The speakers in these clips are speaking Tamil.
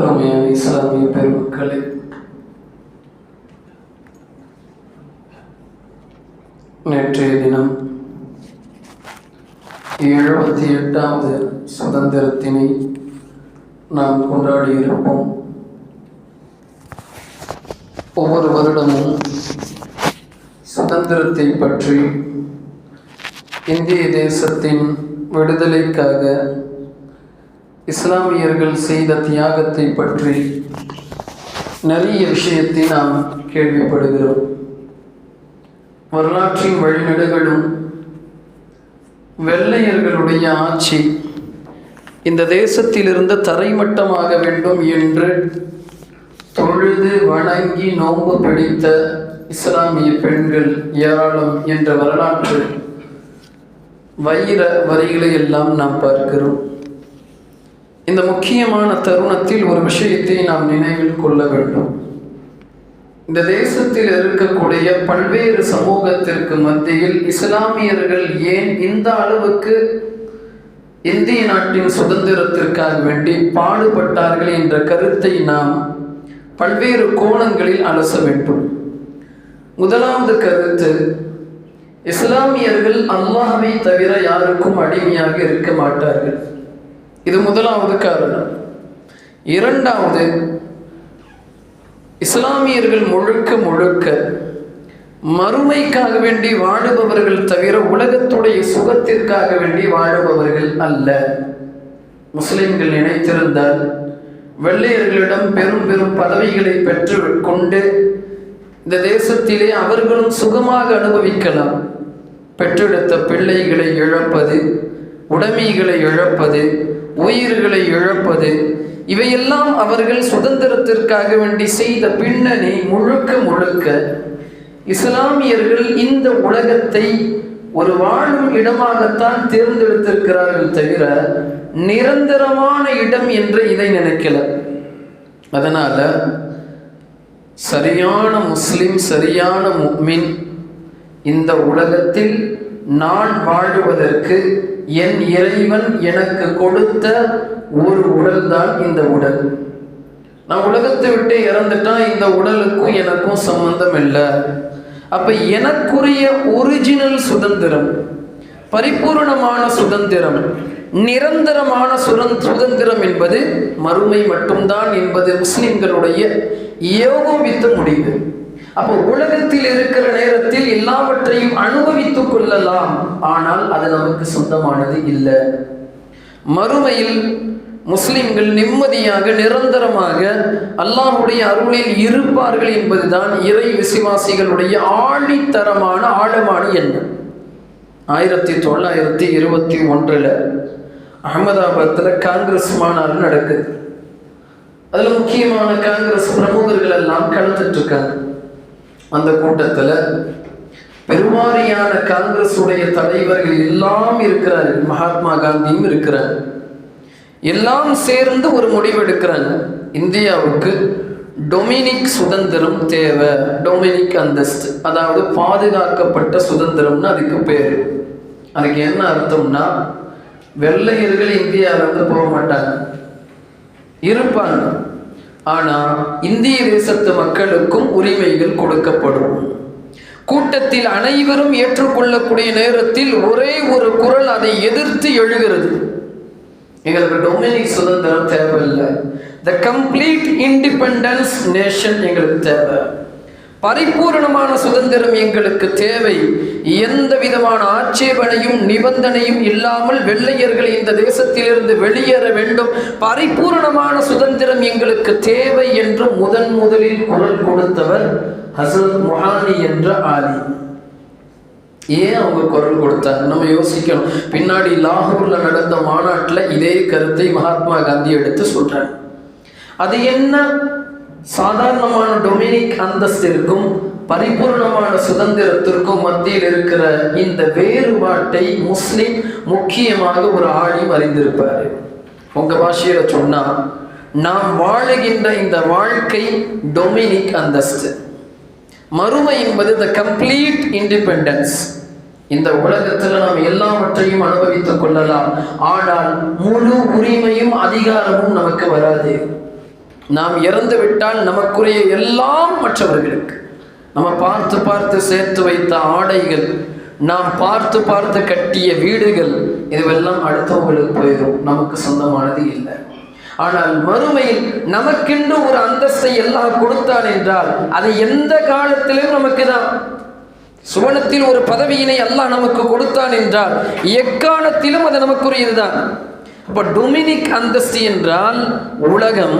அருமையான இஸ்லாமிய பெருமக்களே. நேற்றைய தினம் எழுபத்தி எட்டாவது சுதந்திரத்தினை நாம் கொண்டாடியிருப்போம். ஒவ்வொரு வருடமும் சுதந்திரத்தை பற்றி இந்திய தேசத்தின் விடுதலைக்காக இஸ்லாமியர்கள் செய்த தியாகத்தை பற்றி நிறைய விஷயத்தை நாம் கேள்விப்படுகிறோம். வரலாற்றின் வழிநடுகளும் வெள்ளையர்களுடைய ஆட்சி இந்த தேசத்திலிருந்து தரைமட்டமாக வேண்டும் என்று தொழுது வணங்கி நோன்பு பிடித்த இஸ்லாமிய பெண்கள் ஏராளம் என்ற வரலாற்று வைர வரிகளை எல்லாம் நாம் பார்க்கிறோம். இந்த முக்கியமான தருணத்தில் ஒரு விஷயத்தை நாம் நினைவில் கொள்ள வேண்டும். இந்த தேசத்தில் இருக்கக்கூடிய பல்வேறு சமூகத்திற்கு மத்தியில் இஸ்லாமியர்கள் ஏன் இந்த அளவுக்கு இந்திய நாட்டின் சுதந்திரத்திற்காக வேண்டி பாடுபட்டார்கள் என்ற கருத்தை நாம் பல்வேறு கோணங்களில் அலச வேண்டும். முதலாவது கருத்து இஸ்லாமியர்கள் அல்லாஹை தவிர யாருக்கும் அடிமையாக இருக்க மாட்டார்கள். இது முதலாவது காரணம். இரண்டாவது இஸ்லாமியர்கள் முழுக்க முழுக்க மறுமைக்காக வேண்டி வாழுபவர்கள் தவிர உலகத்துடைய சுகத்திற்காக வேண்டி வாழுபவர்கள் அல்ல. முஸ்லிம்கள் நினைத்திருந்தால் வெள்ளையர்களிடம் பெரும் பெரும் பதவிகளை பெற்று கொண்டு இந்த தேசத்திலே அவர்களும் சுகமாக அனுபவிக்கலாம். பெற்றெடுத்த பிள்ளைகளை இழப்பது உடைமைகளை இழப்பது உயிர்களை இழப்பது. இவையெல்லாம் அவர்கள் சுதந்திரத்திற்காக வேண்டி செய்த பின்னணி முழுக்க முழுக்க இஸ்லாமியர்கள் இந்த உலகத்தை ஒரு வாழும் இடமாகத்தான் தேர்ந்தெடுத்திருக்கிறார்கள் தவிர நிரந்தரமான இடம் என்று இதை நினைக்கல. அதனால சரியான முஸ்லிம் சரியான முக்மின் இந்த உலகத்தில் நான் வாழுவதற்கு என் இறைவன் எனக்கு கொடுத்த ஒரு உடல்தான் இந்த உடல். நான் உலகத்தை விட்டு இறந்துட்டா இந்த உடலுக்கும் எனக்கும் சம்பந்தம் இல்லை அப்ப எனக்குரிய ஒரிஜினல் சுதந்திரம் பரிபூர்ணமான சுதந்திரம் நிரந்தரமான சுரந் சுதந்திரம் என்பது மறுமை மட்டும்தான் என்பது முஸ்லிம்களுடைய ஏகோபித்த முடிவு. அப்போ உலகத்தில் இருக்கிற நேரத்தில் எல்லாவற்றையும் அனுபவித்துக் கொள்ளலாம். ஆனால் அது நமக்கு சொந்தமானது இல்லை. மறுமையில் முஸ்லிம்கள் நிம்மதியாக நிரந்தரமாக அல்லாஹுடைய அருளில் இருப்பார்கள் என்பதுதான் இறை விசுவாசிகளுடைய ஆழித்தரமான ஆழமான எண்ணம். ஆயிரத்தி தொள்ளாயிரத்தி இருபத்தி ஒன்றில் அகமதாபாத்தில் காங்கிரஸ் மாநாடு நடக்குது. அதில் முக்கியமான காங்கிரஸ் பிரமுகர்கள் எல்லாம் கலந்துட்டு இருக்காங்க. அந்த கூட்டத்தில் பெருவாரியான காங்கிரஸ் உடைய தலைவர்கள் எல்லாம் இருக்கிறார்கள். மகாத்மா காந்தியும் இருக்கிறார். எல்லாம் சேர்ந்து ஒரு முடிவு எடுக்கிறாங்க இந்தியாவுக்கு டொமினிக் சுதந்திரம் தேவை. டொமினிக் அந்தஸ்து. அதாவது பாதுகாக்கப்பட்ட சுதந்திரம்னு அதுக்கு பேர். அதுக்கு என்ன அர்த்தம்னா வெள்ளையர்கள் இந்தியாவிலிருந்து போக மாட்டாங்க. இருப்பாங்க. ஆனா இந்திய தேசத்து மக்களுக்கும் உரிமைகள் கொடுக்கப்படும். கூட்டத்தில் அனைவரும் ஏற்றுக்கொள்ளக்கூடிய நேரத்தில் ஒரே ஒரு குரல் அதை எதிர்த்து எழுகிறது. எங்களுக்கு டொமினிக் சுதந்திரம் தேவையில்லை. த கம்ப்ளீட் இண்டிபெண்டன்ஸ் நேஷன் எங்களுக்கு தேவை. பரிபூர்ணமான சுதந்திரம் எங்களுக்கு தேவை. எந்த விதமான ஆட்சேபனையும் நிபந்தனையும் இல்லாமல் வெள்ளையர்கள் இந்த தேசத்திலிருந்து வெளியேற வேண்டும். பரிபூர்ணமான சுதந்திரம் எங்களுக்கு தேவை என்று முதன் முதலில் குரல் கொடுத்தவர் ஹசரத் முஹானி என்ற ஆலி ஏன் அவங்க குரல் கொடுத்தாங்க? நம்ம யோசிக்கணும். பின்னாடி லாகூர்ல நடந்த மாநாட்டில் இதே கருத்தை மகாத்மா காந்தி எடுத்து சொல்றாங்க அது என்ன? சாதாரணமான டொமினிக் அந்தஸ்திற்கும் பரிபூர்ணமான சுதந்திரத்திற்கும் மத்தியில் இருக்கிற இந்த வேறுபாட்டை முஸ்லிம் முக்கியமாக ஒரு ஆழியும் அறிந்திருப்பார். உங்க பாஷையில சொன்னா நாம் வாழுகின்ற இந்த வாழ்க்கை டொமினிக் அந்தஸ்து. மறுமை என்பது த கம்ப்ளீட் இண்டிபெண்டன்ஸ் இந்த உலகத்தில் நாம் எல்லாவற்றையும் அனுபவித்துக் கொள்ளலாம். ஆனால் முழு உரிமையும் அதிகாரமும் நமக்கு வராது. நாம் இறந்து விட்டால் நமக்குரிய எல்லாம் மற்றவர்களுக்கு. நம்ம பார்த்து பார்த்து சேர்த்து வைத்த ஆடைகள் நாம் பார்த்து பார்த்து கட்டிய வீடுகள் இதுவெல்லாம் அடுத்தவங்களுக்கு போயிடும். நமக்கு சொந்தமானது இல்லை. ஆனால் மறுமையில் நமக்கென்று ஒரு அந்தஸ்தை எல்லாம் கொடுத்தான் என்றால் அது எந்த காலத்திலும் நமக்கு தான். சுவனத்தில் ஒரு பதவியினை அல்லாஹ் நமக்கு கொடுத்தான் என்றால் எக்காலத்திலும் அது நமக்குரியதுதான். அப்போ டொமினிக் அந்தஸ்து என்றால் உலகம்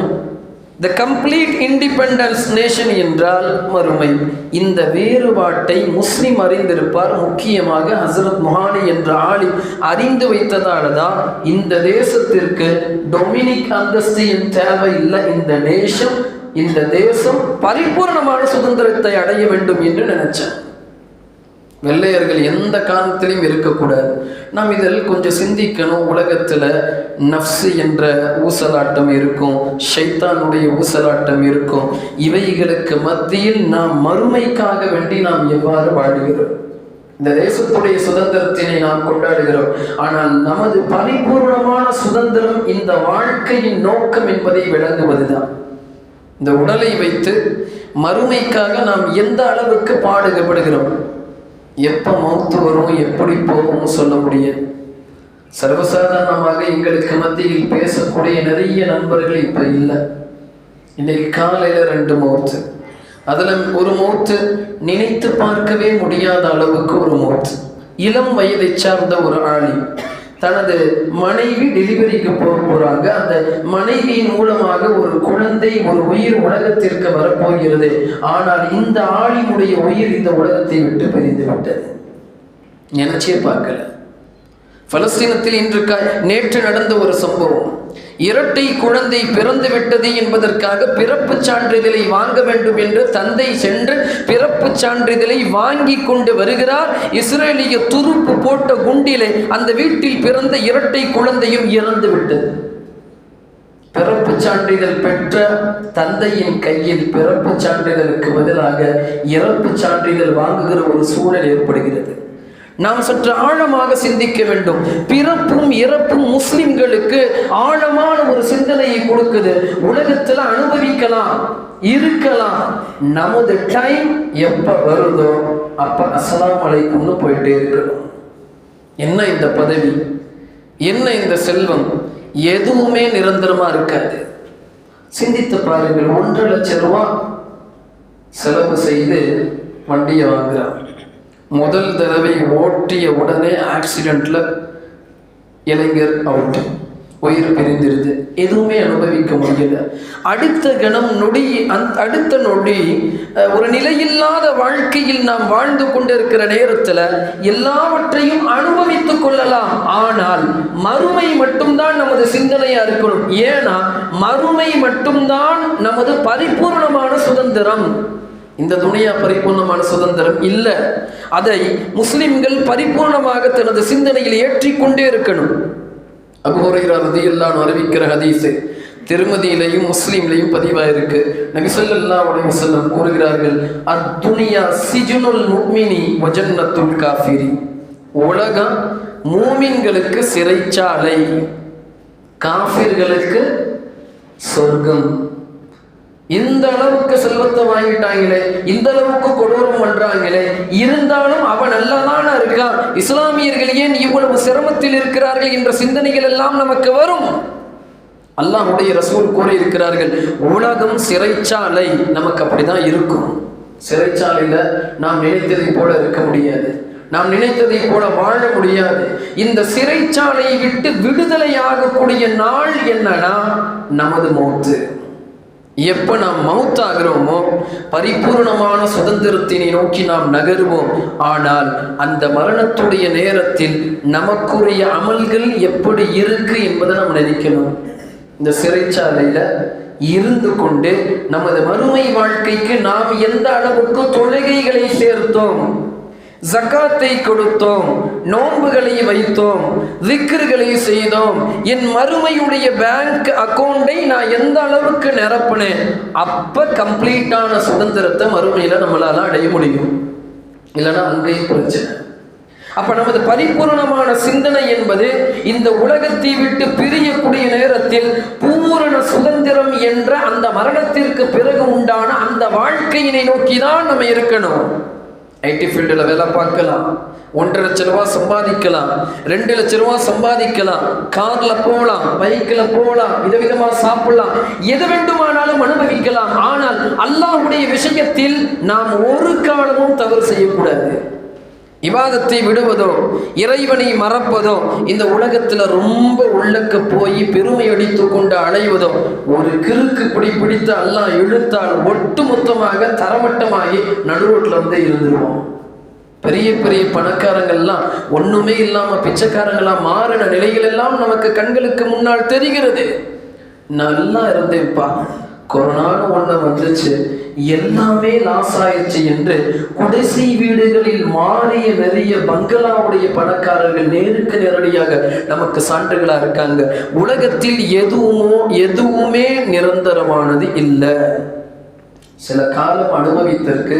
த கம்ப்ளீட் இண்டிபெண்டன்ஸ் நேஷன் என்றால் மறுமை. இந்த வேறுபாட்டை முஸ்லிம் அறிந்திருப்பார். முக்கியமாக ஹசரத் முஹானி என்ற ஆளி அறிந்து வைத்ததால தான் இந்த தேசத்திற்கு டொமினிக் அந்தஸ்து என் இல்லை. இந்த நேஷம் இந்த தேசம் பரிபூர்ணமான சுதந்திரத்தை அடைய வேண்டும் என்று நினைச்சேன் வெள்ளையர்கள் எந்த காலத்திலையும் இருக்கக்கூடாது. நாம் இதில் கொஞ்சம் சிந்திக்கணும். உலகத்தில் நஃப்ஸு என்ற ஊசலாட்டம் இருக்கும். ஷைத்தானுடைய ஊசலாட்டம் இருக்கும். இவைகளுக்கு மத்தியில் நாம் மறுமைக்காக வேண்டி நாம் எவ்வாறு வாழ்கிறோம் இந்த தேசத்துடைய சுதந்திரத்தினை நாம் கொண்டாடுகிறோம். ஆனால் நமது பரிபூர்ணமான சுதந்திரம் இந்த வாழ்க்கையின் நோக்கம் என்பதை விளங்குவதுதான். இந்த உடலை வைத்து மறுமைக்காக நாம் எந்த அளவுக்கு பாடுகப்படுகிறோம்? எப்போ மௌத்து வரும் எப்படி போகும்னு சொல்ல முடியாது. சர்வசாதாரணமாக எங்களுக்கு மத்தியில் பேசக்கூடிய நிறைய நண்பர்கள் இப்போ இல்லை. இன்னைக்கு காலையில் ரெண்டு மௌத்து. அதில் ஒரு மௌத்து நினைத்து பார்க்கவே முடியாத அளவுக்கு ஒரு மௌத்து. இளம் வயதை சார்ந்த ஒரு ஆணி. தனது மனைவி டெலிவரிக்கு போக போறாங்க. அந்த மனைவியின் மூலமாக ஒரு குழந்தை ஒரு உயிர் உலகத்திற்கு வரப்போகிறது. ஆனால் இந்த ஆளினுடைய உயிர் இந்த உலகத்தை விட்டு பிரிந்து விட்டது. நினைச்சே பார்க்கல. பலஸ்தீனத்தில் இன்று நேற்று நடந்த ஒரு சம்பவம். இரட்டை குழந்தை பிறந்து விட்டது என்பதற்காக பிறப்பு சான்றிதழை வாங்க வேண்டும் என்று தந்தை சென்று பிறப்பு சான்றிதழை வாங்கி கொண்டு வருகிறார். இஸ்ரேலிய துருப்பு போட்ட குண்டிலே அந்த வீட்டில் பிறந்த இரட்டை குழந்தையும் இறந்து விட்டது. பிறப்பு சான்றிதழ் பெற்ற தந்தையின் கையில் பிறப்பு சான்றிதழுக்கு பதிலாக இறப்பு சான்றிதழ் வாங்குகிற ஒரு சூழல் ஏற்படுகிறது. நாம் சற்று ஆழமாக சிந்திக்க வேண்டும். பிறப்பும் இறப்பும் முஸ்லிம்களுக்கு ஆழமான ஒரு சிந்தனையை கொடுக்குது. உலகத்தில் அனுபவிக்கலாம் இருக்கலாம். நமது டைம் எப்ப வருதோ அப்ப அஸ்லாம் அலைக்கும்னு போயிட்டே இருக்கணும். என்ன இந்த பதவி? என்ன இந்த செல்வம்? எதுவுமே நிரந்தரமா இருக்காது. சிந்தித்து பாருங்கள் ஒன்றரை லட்சம் ரூபா செலவு செய்து வண்டியை வாங்குறான் முதல் தடவை ஓட்டிய உடனே ஆக்சிடெண்ட்டில் இளைஞர் அவுட் உயிர் பிரிந்திருது. எதுவுமே அனுபவிக்க முடியல. அடுத்த கணம் நொடி அந் அடுத்த நொடி ஒரு நிலையில்லாத வாழ்க்கையில் நாம் வாழ்ந்து கொண்டிருக்கிற நேரத்தில் எல்லாவற்றையும் அனுபவித்துக் கொள்ளலாம். ஆனால் மறுமை மட்டும்தான் நமது சிந்தனையாக இருக்கணும். ஏன்னா மறுமை மட்டும்தான் நமது பரிபூர்ணமான சுதந்திரம். இந்த துணியா பரிபூர்ணமான சுதந்திரம் இல்லை. அதை முஸ்லிம்கள் பரிபூர்ணமாக தனது சிந்தனையில் ஏற்றிக்கொண்டே இருக்கணும். அபுஹுரைரா எல்லாம் அறிவிக்கிற ஹதீஸு திருமதியிலையும் முஸ்லீம்லையும் பதிவாயிருக்கு. நபிசல்லா உடைய செல்லம் கூறுகிறார்கள் அத்துனியா சிஜுனுல் முக்மினி வஜன்னத்துல் காஃபிரி. உலகம் மூமின்களுக்கு சிறைச்சாலை காஃபிர்களுக்கு சொர்க்கம். இந்த அளவுக்கு செல்வத்தை வாங்கிட்டாங்களே இந்த அளவுக்கு கொடூரம் பண்றாங்களே இருந்தாலும் அவன் நல்லதான இருக்கான். இஸ்லாமியர்கள் ஏன் இவ்வளவு சிரமத்தில் இருக்கிறார்கள் என்ற சிந்தனைகள் எல்லாம் நமக்கு வரும். அல்லாஹுடைய ரசூல் கூறி இருக்கிறார்கள் உலகம் சிறைச்சாலை நமக்கு அப்படிதான் இருக்கும். சிறைச்சாலையில நாம் நினைத்ததை போல இருக்க முடியாது. நாம் நினைத்ததை போல வாழ முடியாது. இந்த சிறைச்சாலையை விட்டு விடுதலை ஆகக்கூடிய நாள் என்னன்னா நமது மௌத்து. எப்போ நாம் மவுத்தாகிறோமோ பரிபூர்ணமான சுதந்திரத்தினை நோக்கி நாம் நகருவோம். ஆனால் அந்த மரணத்துடைய நேரத்தில் நமக்குரிய அமல்கள் எப்படி இருக்கு என்பதை நாம் நினைக்கணும். இந்த சிறைச்சாலையில் இருந்து கொண்டு நமது மறுமை வாழ்க்கைக்கு நாம் எந்த அளவுக்கு தொழுகைகளை சேர்த்தோம்? ஜக்காத்தை கொடுத்தோம் நோன்புகளை வைத்தோம் விக்கிர்களை செய்தோம். என் மறுமையுடைய பேங்க் அக்கௌண்டை நான் எந்த அளவுக்கு நிரப்பினேன்? அப்போ கம்ப்ளீட்டான சுதந்திரத்தை மறுமையில் நம்மளால் அடைய முடியும். இல்லைன்னா அங்கேயும் பிரச்சனை அப்போ நமது பரிபூர்ணமான சிந்தனை என்பது இந்த உலகத்தை விட்டு பிரியக்கூடிய நேரத்தில் பூரண சுதந்திரம் என்ற அந்த மரணத்திற்கு பிறகு உண்டான அந்த வாழ்க்கையினை நோக்கி தான் நம்ம இருக்கணும். ஐடி ஃபீல்டில் வேலை பார்க்கலாம். ஒன்றரை லட்ச ரூபா சம்பாதிக்கலாம். ரெண்டு லட்ச ரூபா சம்பாதிக்கலாம். காரில் போகலாம் பைக்கில் போகலாம் விதவிதமாக சாப்பிடலாம். எது வேண்டுமானாலும் அனுபவிக்கலாம். ஆனால் அல்லாஹுடைய விஷயத்தில் நாம் ஒரு காலமும் தவறு செய்யக்கூடாது. இவாதத்தை விடுவதோ இறைவனை மறப்பதோ இந்த உலகத்தில் ரொம்ப உள்ளக்க போய் பெருமை அடித்து கொண்டு அலைவதோ ஒரு கிறுக்கு பிடி பிடித்து அல்லாஹ் இழுத்தால் ஒட்டுமொத்தமாக தரமட்டமாகி நடுரோட்டில் வந்து இருந்துருவோம். பெரிய பெரிய பணக்காரங்கள்லாம் ஒன்றுமே இல்லாமல் பிச்சைக்காரங்களாக மாறின நிலைகளெல்லாம் நமக்கு கண்களுக்கு முன்னால் தெரிகிறது. நல்லா இருந்தேன்ப்பா. கொரோனான்னு ஒண்ணு வந்துச்சு. எல்லாமே லாஸ் ஆயிடுச்சு என்று குடிசை வீடுகளில் மாறிய நிறைய பங்களாவுடைய பணக்காரர்கள் நேருக்கு நேரடியாக நமக்கு சான்றுகளா இருக்காங்க. உலகத்தில் எதுவுமோ எதுவுமே நிரந்தரமானது இல்லை. சில காலம் அனுபவித்திருக்கு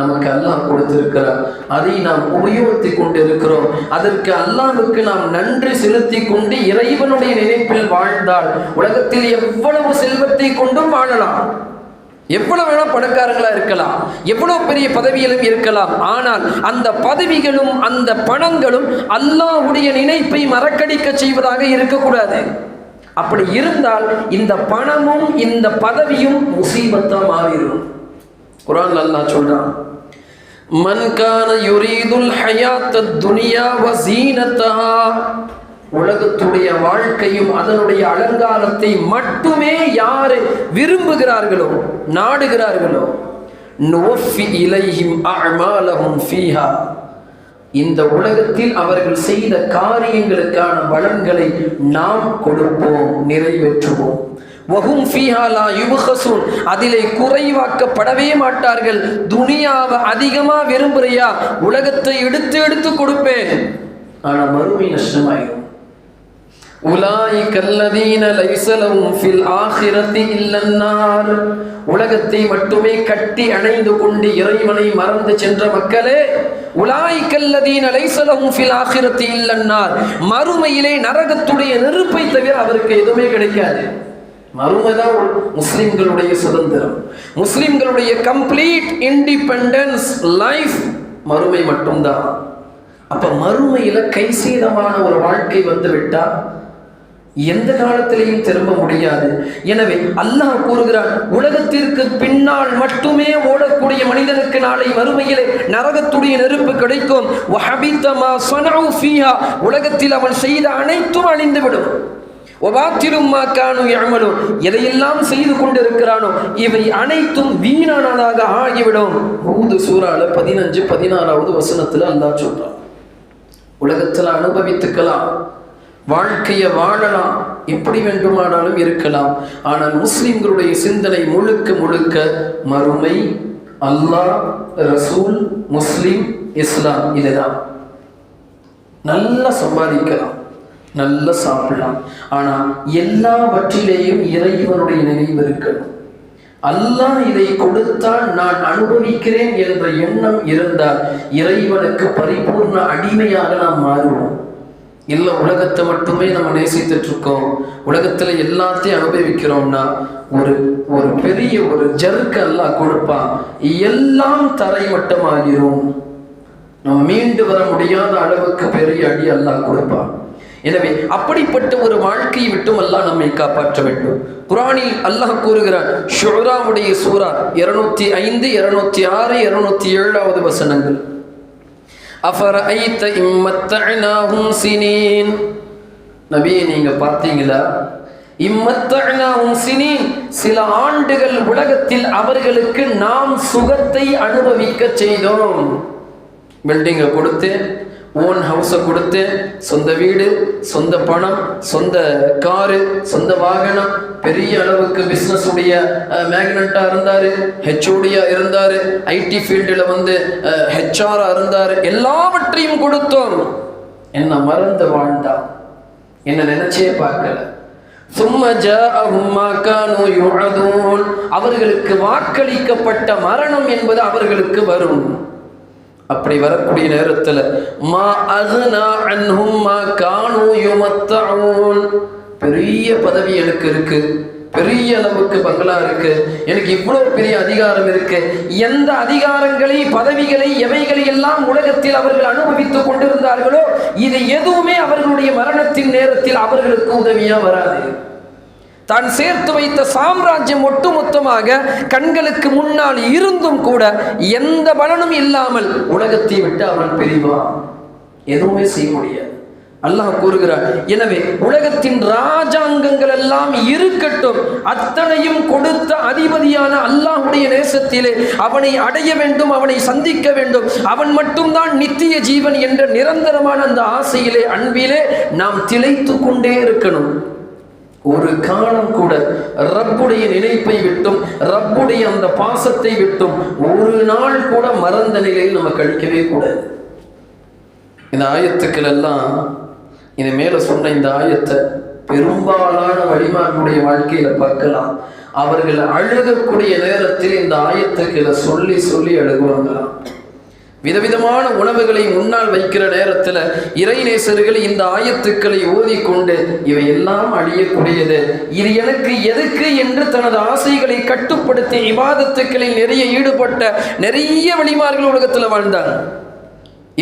நமக்கு அல்லாஹ் கொடுத்திருக்கிறார். அதை நாம் உபயோகித்து கொண்டிருக்கிறோம். அதற்கு அல்லாஹுக்கு நாம் நன்றி செலுத்தி கொண்டு இறைவனுடைய நினைப்பில் வாழ்ந்தால் உலகத்தில் எவ்வளவு செல்வத்தை கொண்டும் வாழலாம். எவ்வளவு வேணா பணக்காரங்களா இருக்கலாம். எவ்வளவு பெரிய பதவியிலும் இருக்கலாம். ஆனால் அந்த பதவிகளும் அந்த பணங்களும் அல்லாஹ்வுடைய நினைப்பை மறக்கடிக்க செய்வதாக இருக்கக்கூடாது. அப்படி இருந்தால் இந்த பணமும் இந்த பதவியும் முசீபத்தா மாறிடும். குரான் அல்லா சொல்றான் மன் கான யுரீதுல் ஹயாத்த துனியா வசீனத்தஹா உலகத்துடைய வாழ்க்கையும் அதனுடைய அலங்காரத்தை மட்டுமே யாரு விரும்புகிறார்களோ நாடுகிறார்களோ நோஃபி இலையும் அமாலகும் ஃபீஹா. இந்த உலகத்தில் அவர்கள் செய்த காரியங்களுக்கான பலன்களை நாம் கொடுப்போம் நிறைவேற்றுவோம். வகும் ஃபீஹாலா யுபஹசூன் அதிலே குறைவாக்கப்படவே மாட்டார்கள். துனியாவை அதிகமா விரும்புறியா? உலகத்தை எடுத்து எடுத்து கொடுப்பேன். ஆனா மறுமை நஷ்டமாயிடும் உலகத்தை மட்டுமே கட்டி அணைந்து கொண்டு இறைவனை மறந்து சென்ற மக்களே உலாய்கல்லதீன லைசலவும் ஃபில் ஆகிரத்தி இல்லன்னார். மறுமையிலே நரகத்துடைய நெருப்பை தவிர அவருக்கு எதுவுமே கிடைக்காது. மறுமைதான் முஸ்லிம்களுடைய சுதந்திரம். முஸ்லிம்களுடைய கம்ப்ளீட் இண்டிபெண்டன்ஸ் லைஃப் மறுமை மட்டும்தான். அப்ப மறுமையில கைசீதமான ஒரு வாழ்க்கை வந்து விட்டா எந்த காலத்திலையும் திரும்ப முடியாது. எனவே அல்லாஹ் கூறுகிறான் உலகத்திற்கு பின்னால் மட்டுமே ஓடக்கூடிய மனிதனுக்கு நாளை வறுமையிலே நரகத்துடைய நெருப்பு கிடைக்கும். உலகத்தில் அவன் செய்த அனைத்தும் அழிந்துவிடும். ஒபாத்திரும் மாக்கானு யஅமலு எதையெல்லாம் செய்து கொண்டிருக்கிறானோ இவை அனைத்தும் வீணானதாக ஆகிவிடும். ஊது சூறால பதினஞ்சு பதினாறாவது வசனத்துல அல்லாஹ் சொல்றான். உலகத்தில் அனுபவித்துக்கலாம். வாழ்க்கையை வாழலாம். எப்படி வேண்டுமானாலும் இருக்கலாம். ஆனால் முஸ்லிம்களுடைய சிந்தனை முழுக்க முழுக்க மறுமை அல்லாஹ் ரசூல் முஸ்லிம் இஸ்லாம் இதுதான். நல்லா சம்பாதிக்கலாம். நல்லா சாப்பிடலாம். ஆனால் எல்லாவற்றிலேயும் இறைவனுடைய நினைவு இருக்கணும். அல்லாஹ் இதை கொடுத்தால் நான் அனுபவிக்கிறேன் என்ற எண்ணம் இருந்தால் இறைவனுக்கு பரிபூர்ண அடிமையாக நாம் மாறுவோம். இல்லை உலகத்தை மட்டுமே நம்ம நேசித்துட்டு இருக்கோம் உலகத்துல எல்லாத்தையும் அனுபவிக்கிறோம்னா ஒரு ஒரு பெரிய ஒரு ஜருக்கு அல்லாஹ் கொடுப்பான். எல்லாம் தரை தரைமட்டமாகிரும் நம்ம மீண்டு வர முடியாத அளவுக்கு பெரிய அடி அல்லாஹ் கொடுப்பான். எனவே அப்படிப்பட்ட ஒரு வாழ்க்கையை விட்டும் அல்லாஹ் நம்மை காப்பாற்ற வேண்டும். குரானில் அல்லாஹ் கூறுகிறார் ஷுராவுடைய சூரா இருநூத்தி ஐந்து இருநூத்தி ஆறு இருநூத்தி ஏழாவது வசனங்கள். அஃபரைத்த இம்மத்தனாகும் சினீன். நபியை நீங்கள் பார்த்தீங்களா? இம்மத்தனாகும் சினீன். சில ஆண்டுகள் உலகத்தில் அவர்களுக்கு நாம் சுகத்தை அனுபவிக்க செய்தோம். பில்டிங்கை கொடுத்து ஓன் ஹவுஸை கொடுத்து சொந்த வீடு சொந்த பணம் சொந்த காரு சொந்த வாகனம் பெரிய அளவுக்கு பிஸ்னஸ் உடைய மேக்னட்டாக இருந்தார் ஹெச்ஓடியாக இருந்தார் ஐடி ஃபீல்டில் வந்து ஹெச்ஆராக இருந்தார் எல்லாவற்றையும் கொடுத்தோம். என்ன மறந்து வாழ்ந்தான் என்ன நினைச்சே பார்க்கல. அவர்களுக்கு வாக்களிக்கப்பட்ட மரணம் என்பது அவர்களுக்கு வரும். அப்படி வரக்கூடிய நேரத்துல மா அகுனா அன்ஹும் மா கானூ யுமத்தஊன். பெரிய பதவி எனக்கு இருக்கு பெரிய அளவுக்கு பங்களா இருக்கு எனக்கு இவ்வளவு பெரிய அதிகாரம் இருக்கு எந்த அதிகாரங்களை பதவிகளை எவைகளை எல்லாம் உலகத்தில் அவர்கள் அனுபவித்துக் கொண்டிருந்தார்களோ இது எதுவுமே அவர்களுடைய மரணத்தின் நேரத்தில் அவர்களுக்கு உதவியா வராது. தான் சேர்த்து வைத்த சாம்ராஜ்யம் ஒட்டுமொத்தமாக கண்களுக்கு முன்னால் இருந்தும் கூட எந்த பலனும் இல்லாமல் உலகத்தை விட்டு அவன் பிரிவான். எதுவுமே செய்ய முடியாது. அல்லாஹ் கூறுகிறார் எனவே உலகத்தின் ராஜாங்கங்கள் எல்லாம் இருக்கட்டும் அத்தனையும் கொடுத்த அதிபதியான அல்லாஹுடைய நேசத்திலே அவனை அடைய வேண்டும் அவனை சந்திக்க வேண்டும். அவன் மட்டும்தான் நித்திய ஜீவன் என்ற நிரந்தரமான அந்த ஆசையிலே அன்பிலே நாம் திளைத்து கொண்டே இருக்கணும். ஒரு காலம் கூட ரப்புடைய நினைப்பை விட்டும் ரப்புடைய அந்த பாசத்தை விட்டும் ஒரு நாள் கூட மறந்த நிலையில் நம்ம கழிக்கவே கூடாது. இந்த ஆயத்துக்கள் எல்லாம் இது மேல சொன்ன இந்த ஆயத்தை பெரும்பாலான வழிமார்களுடைய வாழ்க்கையில பார்க்கலாம். அவர்கள் அழுகக்கூடிய நேரத்தில் இந்த ஆயத்துக்களை சொல்லி சொல்லி அழுகுவாங்களாம். விதவிதமான உணவுகளை முன்னால் வைக்கிற நேரத்தில் இறைநேசர்கள் இந்த ஆயத்துக்களை ஓதிக்கொண்டு இவை எல்லாம் அழியக்கூடியது. இது எனக்கு எதுக்கு என்று தனது ஆசைகளை கட்டுப்படுத்தி இவாதத்துக்களில் நிறைய ஈடுபட்ட நிறைய வழிமார்கள் உலகத்தில் வாழ்ந்தாங்க.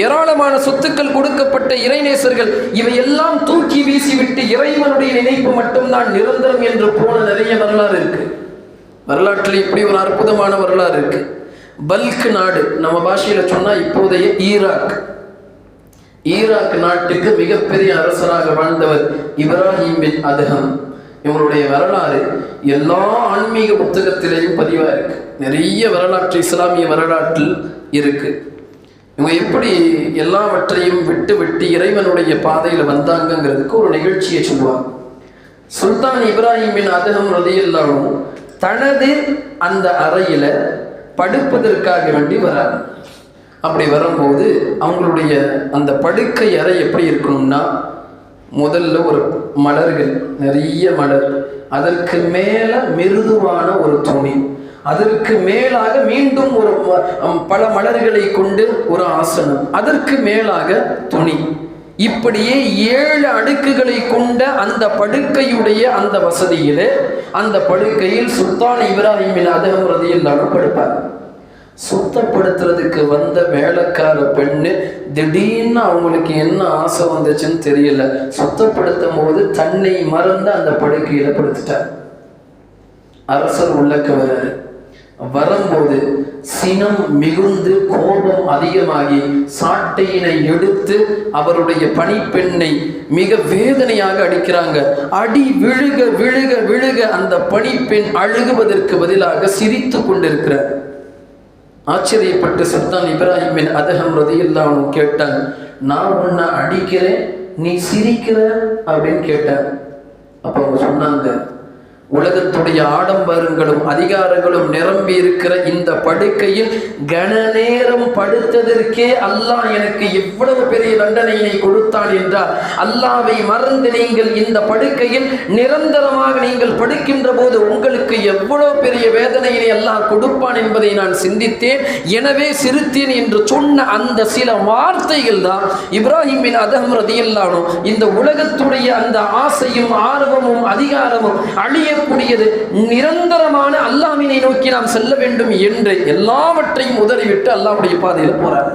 ஏராளமான சொத்துக்கள் கொடுக்கப்பட்ட இறைநேசர்கள் இவையெல்லாம் தூக்கி வீசிவிட்டு இறைவனுடைய நினைப்பு மட்டும்தான் நிரந்தரம் என்று போன நிறைய வரலாறு இருக்கு. வரலாற்றில் இப்படி ஒரு அற்புதமான வரலாறு இருக்கு. பல்க் நாடு. நம்ம பாஷையில் சொன்னால் இப்போதைய ஈராக். ஈராக் நாட்டுக்கு மிகப்பெரிய அரசராக வாழ்ந்தவர் இப்ராஹிம் பின் அதகம் இவருடைய வரலாறு எல்லா ஆன்மீக புத்தகத்திலேயும் பதிவாக இருக்கு. நிறைய வரலாற்று இஸ்லாமிய வரலாற்றில் இருக்கு. இவங்க எப்படி எல்லாவற்றையும் விட்டு விட்டு இறைவனுடைய பாதையில் வந்தாங்கங்கிறதுக்கு ஒரு நிகழ்ச்சியை சொல்லுவாங்க. சுல்தான் இப்ராஹிம் பின் அதகம் ரதியல்லாவும் தனது அந்த அறையில படுப்பதற்காக வேண்டி வராங்க அப்படி வரும்போது அவங்களுடைய அந்த படுக்கை அறை எப்படி இருக்கணும்னா முதல்ல ஒரு மலர்கள் நிறைய மலர் அதற்கு மேலே மிருதுவான ஒரு துணி அதற்கு மேலாக மீண்டும் ஒரு பல மலர்களை கொண்டு ஒரு ஆசனம் அதற்கு மேலாக துணி. இப்படியே ஏழு அடுக்குகளை கொண்ட அந்த படுக்கையுடைய அந்த வசதியிலே அந்த படுக்கையில் சுல்தான் இப்ராஹிமின் அதகம் ரதியில்லாமல் படுப்பார். சுத்தப்படுத்துறதுக்கு வந்த வேலைக்கார பெண்ணு திடீர்னு அவங்களுக்கு என்ன ஆசை வந்துச்சுன்னு தெரியல. சுத்தப்படுத்தும் போது தன்னை மறந்து அந்த படுக்கையில படுத்துட்டார். அரசர் உள்ளக்கு வர்றாரு வரும்போது சினம் மிகுந்து கோபம் அதிகமாகி சாட்டையினை எடுத்து அவருடைய பணிப்பெண்ணை மிக வேதனையாக அடிக்கிறாங்க. அடி விழுக விழுக விழுக அந்த பணிப்பெண் அழுகுவதற்கு பதிலாக சிரித்து கொண்டிருக்கிறார் ஆச்சரியப்பட்டு சுல்தான் இப்ராஹிமின் அதகம் ரதியில்லாவும் கேட்டான் நான் உன்னை அடிக்கிறேன் நீ சிரிக்கிற? அப்படின்னு கேட்டான். அப்போ அவங்க சொன்னாங்க உலகத்துடைய ஆடம்பரங்களும் அதிகாரங்களும் நிரம்பி இருக்கிற இந்த படுக்கையில் கன நேரம் படுத்ததற்கே அல்லாஹ் எனக்கு எவ்வளவு பெரிய தண்டனையினை கொடுத்தான் என்றால் அல்லாவை மறந்து நீங்கள் இந்த படுக்கையில் நிரந்தரமாக நீங்கள் படுக்கின்ற போது உங்களுக்கு எவ்வளவு பெரிய வேதனையினை அல்லாஹ் கொடுப்பான் என்பதை நான் சிந்தித்தேன். எனவே சிரித்தேன் என்று சொன்ன அந்த சில வார்த்தைகள் தான் இப்ராஹிம் பின் அதம் ரதியில்லானோ இந்த உலகத்துடைய அந்த ஆசையும் ஆர்வமும் அதிகாரமும் அழிய அடையக்கூடியது நிரந்தரமான அல்லாமினை நோக்கி நாம் செல்ல வேண்டும் என்று எல்லாவற்றையும் உதறிவிட்டு அல்லாவுடைய பாதையில் போறாரு.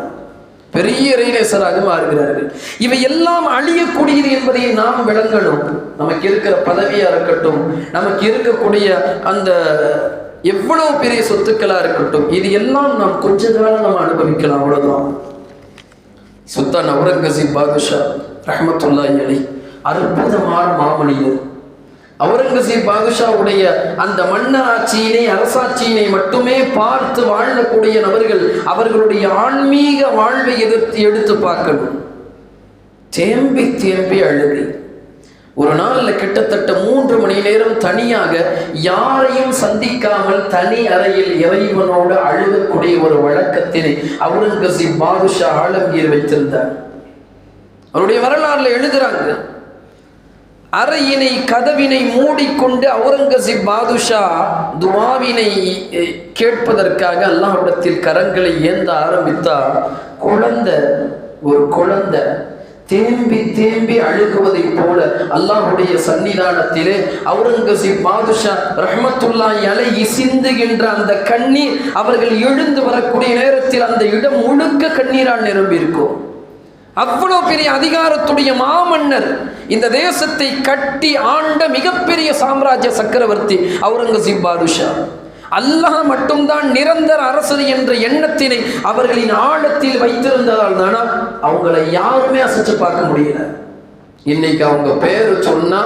பெரிய ரயிலேசராக மாறுகிறார்கள் இவை எல்லாம் அழியக்கூடியது என்பதை நாம் விளங்கணும். நமக்கு இருக்கிற பதவியா இருக்கட்டும் நமக்கு இருக்கக்கூடிய அந்த எவ்வளவு பெரிய சொத்துக்களா இருக்கட்டும் இது எல்லாம் நாம் கொஞ்ச காலம் நம்ம அனுபவிக்கலாம் அவ்வளவுதான். சுல்தான் அவுரங்கசீப் பாதுஷா ரஹமத்துல்லா அலி அற்புதமான மாமனிதர். அவுரங்கசீப் பாதுஷாவுடைய அந்த மன்னர் ஆட்சியினை அரசாட்சியினை மட்டுமே பார்த்து வாழக்கூடிய நபர்கள் அவர்களுடைய ஆன்மீக வாழ்வை எதிர்த்து எடுத்து பார்க்கணும். தேம்பி தேம்பி அழுகை ஒரு நாளில் கிட்டத்தட்ட மூன்று மணி நேரம் தனியாக யாரையும் சந்திக்காமல் தனி அறையில் இறைவனோடு அழுகக்கூடிய ஒரு வழக்கத்தினை அவுரங்கசீப் பாதுஷா ஆலம்கீர் வைத்திருந்தார். அவருடைய வரலாறுல எழுதுறாங்க. அறையினை கதவினை மூடிக்கொண்டு அவுரங்கசீப் பாதுஷா துவாவினை கேட்பதற்காக அல்லாஹ்விடத்தில் கரங்களை ஏந்த ஆரம்பித்தார் குழந்தை ஒரு குழந்தை தேம்பி தேம்பி அழுகுவதைப் போல அல்லாஹுடைய சன்னிதானத்திலே அவுரங்கசீப் பாதுஷா ரஹமத்துல்லாஹி அலை இசிந்துகின்ற அந்த கண்ணீர் அவர்கள் எழுந்து வரக்கூடிய நேரத்தில் அந்த இடம் முழுக்க கண்ணீரால் நிரம்பியிருக்கும். அவ்வளோ அவ்வளவு பெரிய அதிகாரத்துடைய மாமன்னர் இந்த தேசத்தை கட்டி ஆண்ட மிகப்பெரிய சாம்ராஜ்ய சக்கரவர்த்தி அவுரங்கசீப் பாதுஷா. அல்லாஹ் மட்டும்தான் நிரந்தர அரசர் என்ற எண்ணத்தினை அவர்களின் ஆழத்தில் வைத்திருந்ததால் தானா? அவங்களை யாருமே அசைச்சு பார்க்க முடியல. இன்னைக்கு அவங்க பேர் சொன்னா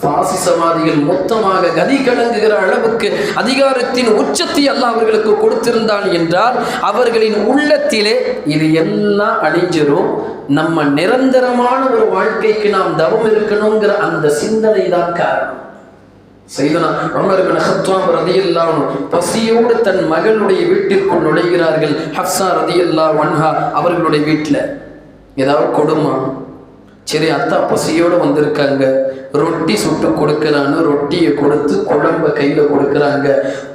பாசிசவாதிகள் மொத்தமாக கதி கலங்குகிற அளவுக்கு அதிகாரத்தின் உச்சத்தை அல்ல அவர்களுக்கு கொடுத்திருந்தான் என்றால் அவர்களின் உள்ளத்திலே இது எல்லாம் அழிஞ்சிரும். நம்ம நிரந்தரமான ஒரு வாழ்க்கைக்கு நாம் தவம் இருக்கணுங்கிற அந்த சிந்தனை தான் காரணம். செய்தனா உமர் இப்னு ஹத்தாப் பசியோடு தன் மகளுடைய வீட்டிற்குள் நுழைகிறார்கள். ஹப்ஸா ரலியல்லாஹு வன்ஹா அவர்களுடைய வீட்டில். ஏதாவது கொடுமா? சரி அத்தா பசியோடு வந்திருக்காங்க. ரொட்டி சுட்டு கொடுக்குறான்னு ரொட்டியை கொடுத்து குழம்ப கையில் கொடுக்குறாங்க.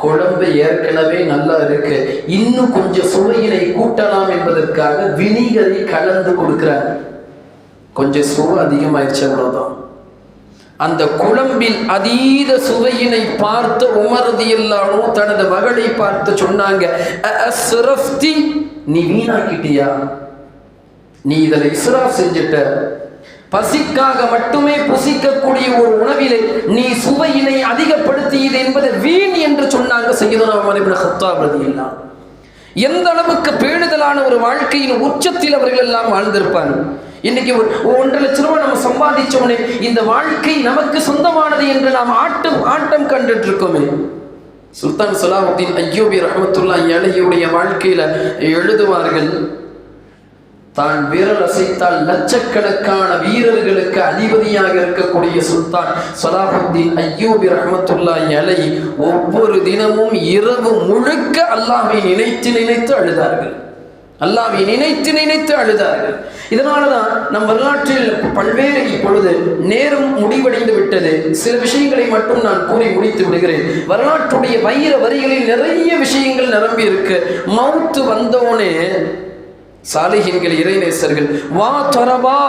குழம்பு ஏற்கனவே நல்லா இருக்கு. இன்னும் கொஞ்சம் சுவையினை கூட்டலாம் என்பதற்காக வினிகரை கலந்து கொடுக்குறாங்க. கொஞ்சம் சுவை அதிகமாயிருச்சு அவ்வளோதான் அந்த குழம்பில் அதீத சுவையினை பார்த்து உமரதியில்லானோ தனது மகளை பார்த்து சொன்னாங்க நீ வீணாக்கிட்டியா? நீ இதில் இஸ்ராஃப் செஞ்சிட்ட. பசிக்காக மட்டுமே புசிக்கக்கூடிய ஒரு உணவிலே நீ சுவையினை அதிகப்படுத்தியது என்பது வீண் என்று சொன்னாங்க செய்யுதுனா எந்த அளவுக்கு பேணுதலான ஒரு வாழ்க்கையின் உச்சத்தில் அவர்கள் எல்லாம் வாழ்ந்திருப்பாங்க இன்னைக்கு ஒரு ஒன்றரை லட்ச ரூபாய் நம்ம சம்பாதிச்ச உடனே இந்த வாழ்க்கை நமக்கு சொந்தமானது என்று நாம் ஆட்டம் ஆட்டம் கண்டுட்டு இருக்கோமே சுல்தான் சலாஹுத்தீன் ஐயோபி ரஹமத்துல்லா ஏழையுடைய வாழ்க்கையில எழுதுவார்கள் தான் விரல் அசைத்தால் லட்சக்கணக்கான வீரர்களுக்கு அதிபதியாக இருக்கக்கூடிய சுல்தான் சலாஹுத்தீன் ஐயூபி ரஹமத்துல்லா அலை ஒவ்வொரு தினமும் இரவு முழுக்க அல்லாஹை நினைத்து நினைத்து அழுதார்கள். அல்லாஹ்வை நினைத்து நினைத்து அழுதார்கள். இதனால தான் நம் வரலாற்றில் பல்வேறு இப்பொழுது நேரம் முடிவடைந்து விட்டது. சில விஷயங்களை மட்டும் நான் கூறி முடித்து விடுகிறேன். வரலாற்றுடைய வைர வரிகளில் நிறைய விஷயங்கள் நிரம்பி இருக்கு மவுத்து வந்தோனே சாலிஹின்கள் இறைநேசர்கள் வா தரபா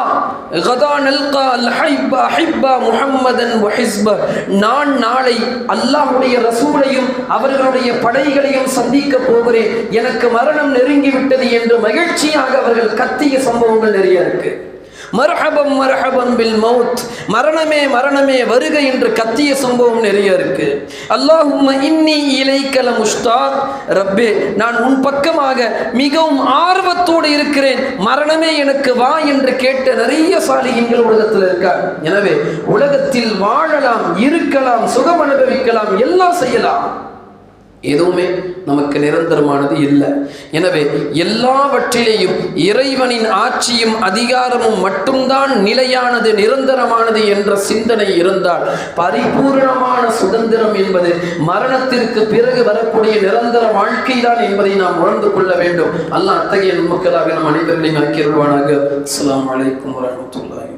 கதா நல்கா அல் ஹைபா ஹைபா முஹம்மதன் வஹிஸ்ப நான் நாளை அல்லாஹுடைய ரசூலையும் அவர்களுடைய படைகளையும் சந்திக்க போகிறேன். எனக்கு மரணம் நெருங்கி விட்டது என்று மகிழ்ச்சியாக அவர்கள் கத்திய சம்பவங்கள் நிறைய இருக்குது மர்ஹபம் மர்ஹபம் பில் மவுத். மரணமே மரணமே வருக என்று கத்திய சம்பவம் நிறைய இருக்கு. அல்லாஹும் இன்னி இலைக்கல முஷ்தாக். ரப்பே நான் உன் பக்கமாக மிகவும் ஆர்வத்தோடு இருக்கிறேன். மரணமே எனக்கு வா என்று கேட்ட நிறைய சாலிகின்கள் உலகத்தில் இருக்கார் எனவே உலகத்தில் வாழலாம் இருக்கலாம் சுகம் அனுபவிக்கலாம் எல்லாம் செய்யலாம். எதுவுமே நமக்கு நிரந்தரமானது இல்லை. எனவே எல்லாவற்றிலேயும் இறைவனின் ஆட்சியும் அதிகாரமும் மட்டும்தான் நிலையானது நிரந்தரமானது என்ற சிந்தனை இருந்தால் பரிபூர்ணமான சுதந்திரம் என்பது மரணத்திற்கு பிறகு வரக்கூடிய நிரந்தர வாழ்க்கை தான் என்பதை நாம் உணர்ந்து கொள்ள வேண்டும். அல்லாஹ் அத்தகைய மக்களாக நம் அனைவர்களையும் ஆக்கிடுவானாக அஸ்ஸலாமு அலைக்கும் வரஹ்மத்துல்லாஹி